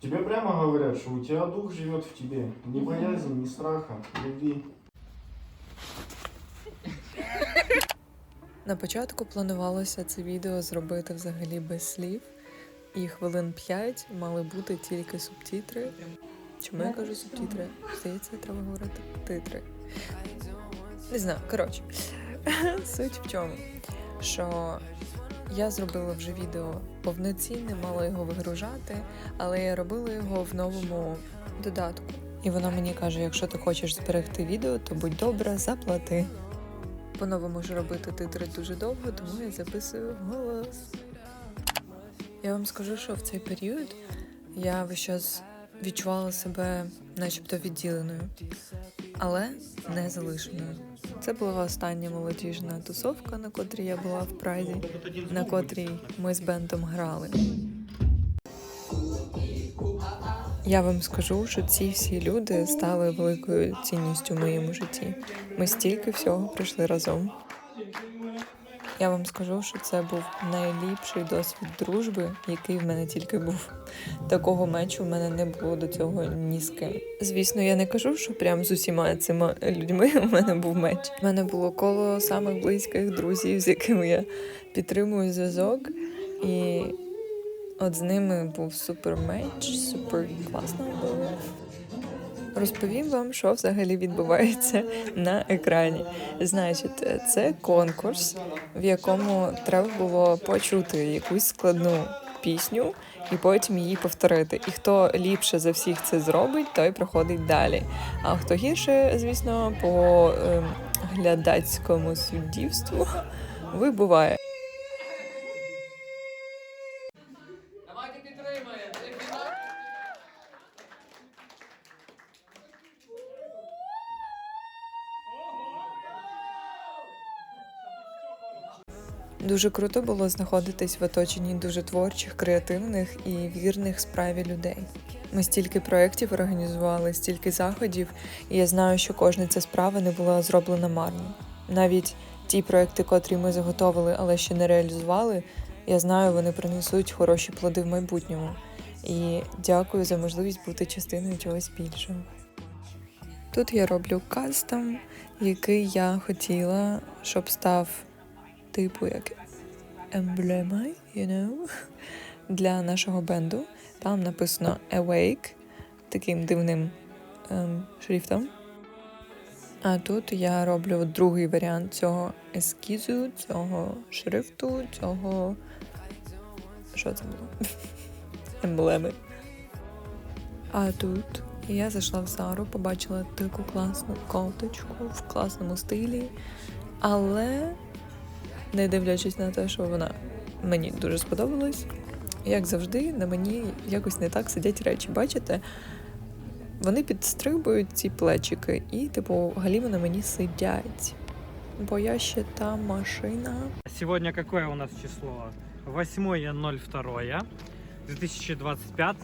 Тебе прямо говорят, что у тебя дух живет в тебе. Ни боязни, ни страха, любви. На початку планувалося це відео зробити взагалі без слів, і хвилин 5 мали бути тільки субтитри. Чому я кажу субтитри? Здається, треба говорити титри. Не знаю, коротше, суть в чому, що я зробила вже відео повноцінне, мала його вигружати, але я робила його в новому додатку. І вона мені каже: якщо ти хочеш зберегти відео, то будь добра, заплати. По-новому ж робити титри дуже довго, тому я записую голос. Я вам скажу, що в цей період я весь час відчувала себе начебто відділеною, але не залишеною. Це була остання молодіжна тусовка, на котрій я була в Прайді, на котрій ми з бендом грали. Я вам скажу, що ці всі люди стали великою цінністю в моєму житті. Ми стільки всього пройшли разом. Я вам скажу, що це був найліпший досвід дружби, який в мене тільки був. Такого мечу в мене не було до цього ні з ким. Звісно, я не кажу, що прям з усіма цими людьми у мене був меч. У мене було коло самих близьких друзів, з якими я підтримую зв'язок. І от з ними був супер меч, супер класно було. Розповім вам, що взагалі відбувається на екрані. Значить, це конкурс, в якому треба було почути якусь складну пісню і потім її повторити. І хто ліпше за всіх це зробить, той проходить далі. А хто гірше, звісно, по ем, глядацькому суддівству вибуває. Дуже круто було знаходитись в оточенні дуже творчих, креативних і вірних справі людей. Ми стільки проєктів організували, стільки заходів, і я знаю, що кожна ця справа не була зроблена марно. Навіть ті проекти, котрі ми заготовили, але ще не реалізували, я знаю, вони принесуть хороші плоди в майбутньому. І дякую за можливість бути частиною чогось більшого. Тут я роблю кастом, який я хотіла, щоб став типу як емблемою, you know, для нашого бенду. Там написано Awake таким дивним ем, шрифтом. А тут я роблю другий варіант цього ескізу, цього шрифту, цього. Що це було? Емблеми. А тут я зайшла в Зару, побачила таку класну кофточку в класному стилі, але не дивлячись на те, що вона мені дуже сподобалась. Як завжди, на мені якось не так сидять речі. Бачите? Вони підстрибують ці плечики, і, типу, галіми на мені сидять. Бо я ще та машина. Сегодня какое у нас число? 8.02. 2025.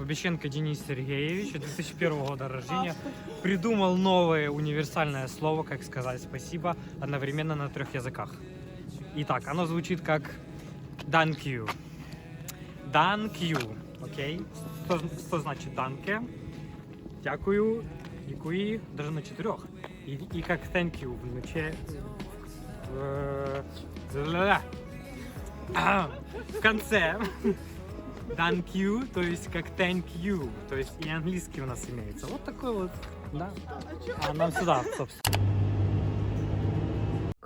Убещенко Денис Сергеевич, 2001 года рождения, придумал новое универсальное слово, как сказать спасибо, одновременно на трех языках. Итак, оно звучит как thank you. Окей? Что, что значит danke? Дякую, дякую, даже на четырех. И, и как thank you в в- В конце thank you, то есть как thank you, то есть и английский у нас имеется. Вот такой вот, да. А нам сюда, собственно.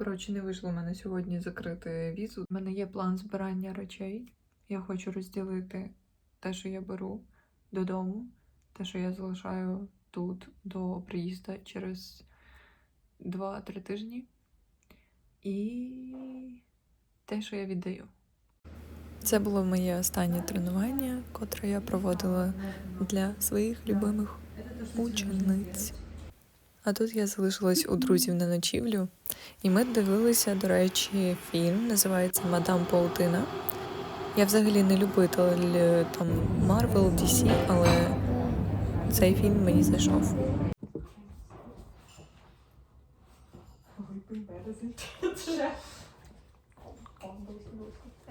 Коротше, не вийшло в мене сьогодні закрити візу. У мене є план збирання речей. Я хочу розділити те, що я беру додому, те, що я залишаю тут до приїзду через 2-3 тижні, і те, що я віддаю. Це було моє останнє тренування, котре я проводила для своїх любимих учениць. А тут я залишилась у друзів на ночівлю, і ми дивилися, до речі, фільм, називається Мадам Паутина. Я взагалі не любитель е, там Marvel, DC, але цей фільм мені зайшов.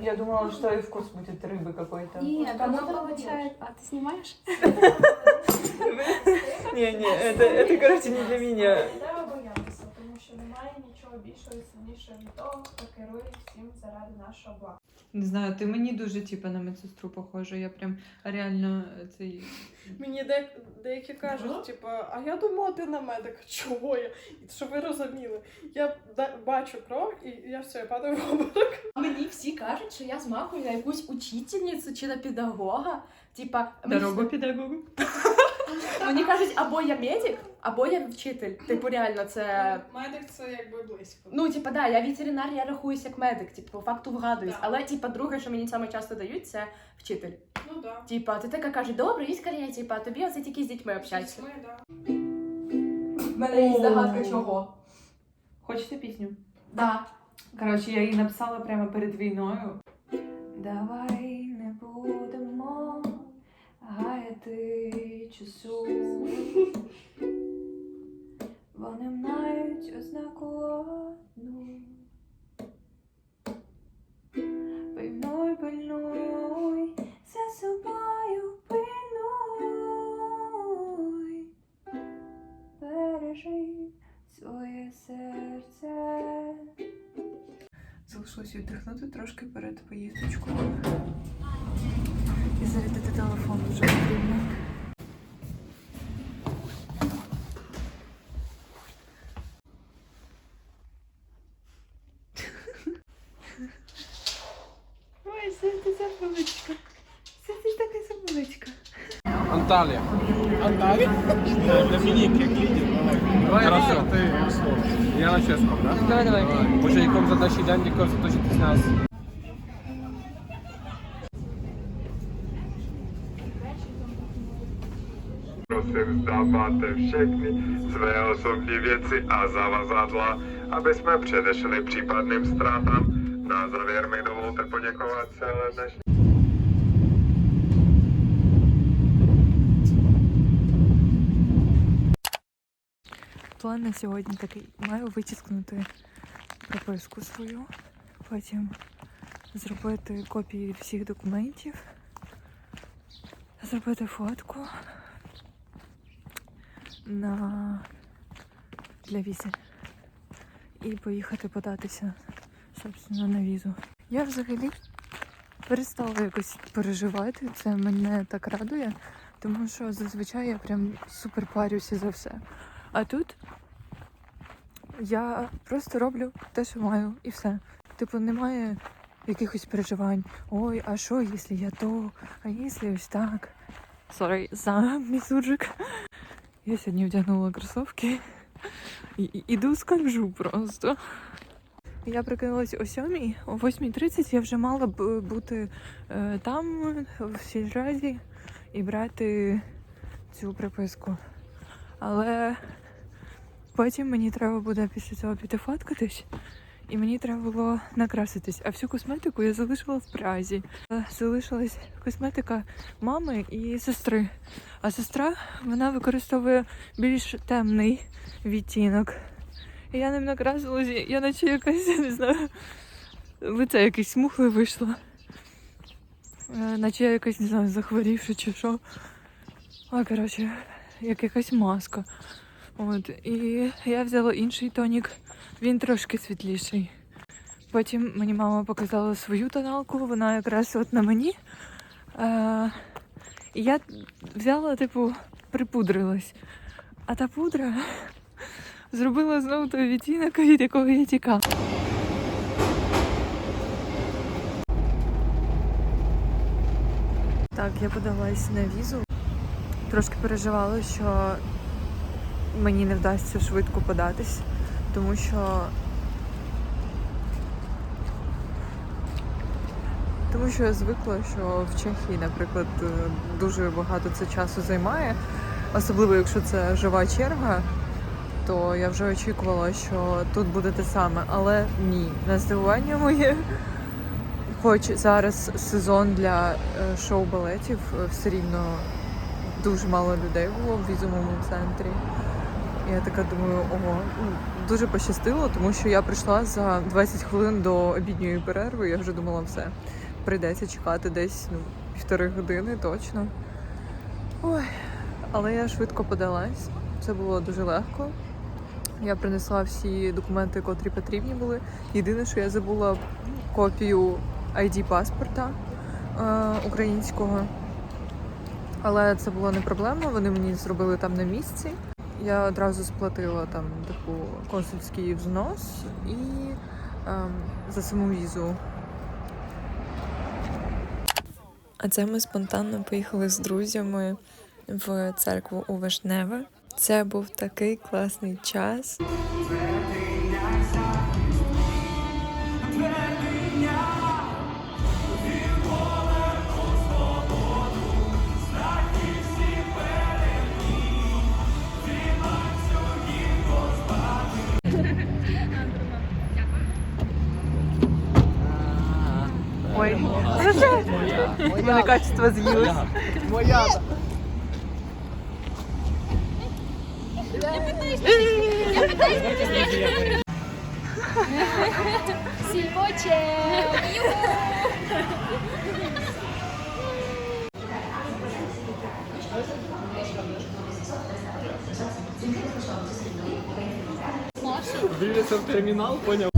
Я думала, что и вкус будет рыбы какой-то. Нет, оно получает... А ты снимаешь? Не, не, это, это, короче, не для меня. Не треба боятися, тому що немає нічого більшого і сильнішого від того, хто керує всім заради нашого блага. Не знаю, ти мені дуже типа на медсестру похожа. Я прям реально цей. Мені де, деякі кажуть, типу, а я думала, ти на медик. Чого я? І щоб ви розуміли, я да- бачу кров і я все, я падаю в обморок. Мені всі кажуть, що я змахую на якусь учительницю чи на педагога. Типа, мені, Дорогу педагогу. мені кажуть, або я медик, або я вчитель. Типу, реально, це. Медик це якби близько. Ну, типа, да, я ветеринар, я рахуюсь як медик, типу, по факту вгадуюсь. Да. Але, типа, друге, що мені саме часто дають, це вчитель. Ну да. Типа, ти така каже, добре, іскренне, типа, тобі оце тільки з дітьми общатися. Ми, да. У мене є здогадка чого. Хочете пісню? Да. Коротше, я її написала прямо перед війною. Давай не будемо гаяти часу. Вони мають ознаку одну. Пильнуй, пильнуй, за собою пильнуй. Бережи своє серце. Залишилось віддихнути трошки перед поїздочкою. Анталия. Анталия? Доминик, як лидер. Давай. Хорошо. Я на чешском, да? Давай, давай. Може, яком задачі день, яком заточити з нас. Prosím, zdáváte všechny své osobní věci a zavazadla, aby jsme předešli případným ztrátám. Na závěr mi dovolte poděkovat celé dnešní План на сьогодні такий. Маю витіскнути прописку свою, потім зробити копії всіх документів, зробити фотку на для візи і поїхати податися собственно, на візу. Я взагалі перестала якось переживати. Це мене так радує, тому що зазвичай я прям супер парюся за все. А тут я просто роблю те, що маю, і все. Типу, немає якихось переживань. Ой, а що, якщо я то, а якщо ось так. Sorry за мій суржик. Я сьогодні вдягнула кросовки і, іду скольжу просто. Я прокинулась о 7, о 8.30 я вже мала б бути е, там, в сільраді, і брати цю приписку. Але потім мені треба буде після цього піти фоткатись, і мені треба було накраситись. А всю косметику я залишила в празі. Е, Залишилась косметика мами і сестри. А сестра вона використовує більш темний відтінок. І я ним накрасилась, я наче якась, не знаю, лице якесь смухле вийшло. Е, Наче я якась, не знаю, захворівши чи що. А, коротше, як якась маска. От, і я взяла інший тонік, він трошки світліший. Потім мені мама показала свою тоналку, вона якраз от на мені. Е, і я взяла, типу, припудрилась. А та пудра зробила знову той відтінок, від якого я тікала. Так, я подалась на візу. Трошки переживала, що мені не вдасться швидко податись, тому що. Тому що я звикла, що в Чехії, наприклад, е, дуже багато це часу займає, особливо якщо це жива черга, то я вже очікувала, що тут буде те саме. Але ні, на здивування моє, хоч зараз сезон для е, шоу-балетів, е, все рівно дуже мало людей було в візовому центрі. Я така думаю, ого, ну, дуже пощастило, тому що я прийшла за 20 хвилин до обідньої перерви. Я вже думала, все, прийдеться чекати десь ну, півтори години точно. Ой, але я швидко подалась. Це було дуже легко. Я принесла всі документи, котрі потрібні були. Єдине, що я забула копію ID паспорта е, українського. Але це було не проблема. Вони мені зробили там на місці. Я одразу сплатила там таку консульський взнос і ем, за саму візу. А це ми спонтанно поїхали з друзями в церкву у Вишневе. Це був такий класний час. У мене качество з'їлось. Дивляться в термінал, поняв?